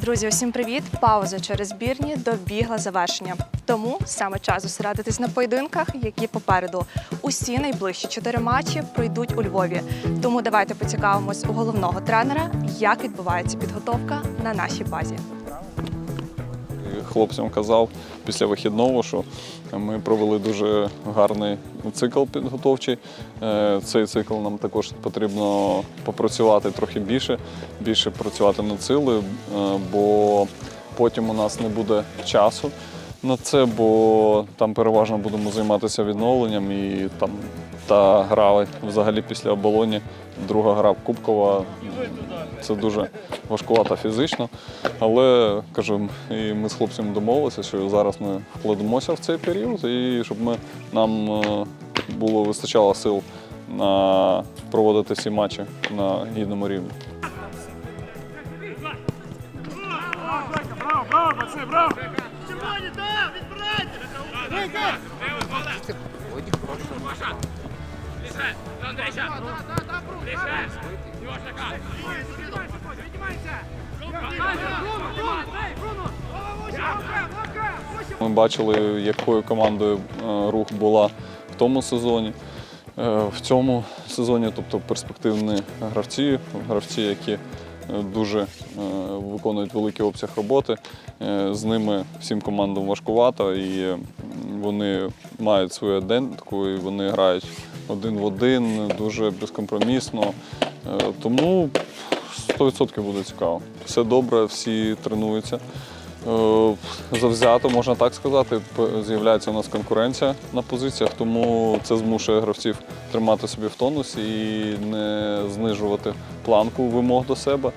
Друзі, усім привіт! Пауза через збірні добігла завершення. Тому саме час зосередитись на поєдинках, які попереду. Усі найближчі чотири матчі пройдуть у Львові. Тому давайте поцікавимось у головного тренера, як відбувається підготовка на нашій базі. Хлопцям казав після вихідного, що ми провели дуже гарний цикл підготовчий. Е, Цей цикл нам також потрібно попрацювати трохи більше, більше працювати над силою, е, бо потім у нас не буде часу на це, бо там переважно будемо займатися відновленням і там та гра взагалі після оболоні. Друга гра Кубкова це дуже важкувата фізично. Але кажу, і ми з хлопцями домовилися, що зараз ми вкладемося в цей період, і щоб ми нам е, було вистачало сил на проводити всі матчі на гідному рівні. Браво, пацани, браво! Червоні, так, відбирайте! Ми бачили, якою командою е, рух була в тому сезоні. Е, В цьому сезоні, тобто перспективні гравці, гравці, які е, дуже виконують великий обсяг роботи. З ними всім командам важкувато і вони мають свою ідентику, і вони грають один в один, дуже безкомпромісно. Е, Тому 100% буде цікаво. Все добре, всі тренуються. Е, Завзято, можна так сказати. З'являється у нас конкуренція на позиціях, тому це змушує гравців тримати собі в тонусі і не знижувати планку вимог до себе.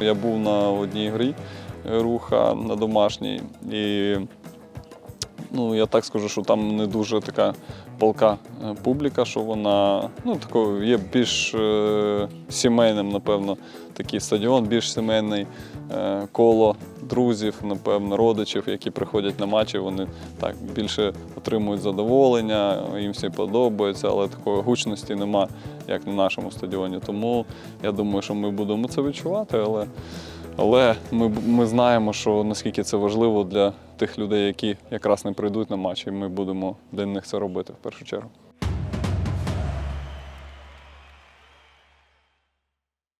Я був на одній грі е, руха на домашній, і ну, я так скажу, що там не дуже така палка е, публіка, що вона ну, такою є більш е, сімейним, напевно, такий стадіон, більш сімейний е, коло друзів, напевно, родичів, які приходять на матчі, вони так більше отримують задоволення, їм всі подобається, але такої гучності нема, як на нашому стадіоні. Тому я думаю, що ми будемо це відчувати, але. Але ми, ми знаємо, що наскільки це важливо для тих людей, які якраз не прийдуть на матч, і ми будемо для них це робити в першу чергу.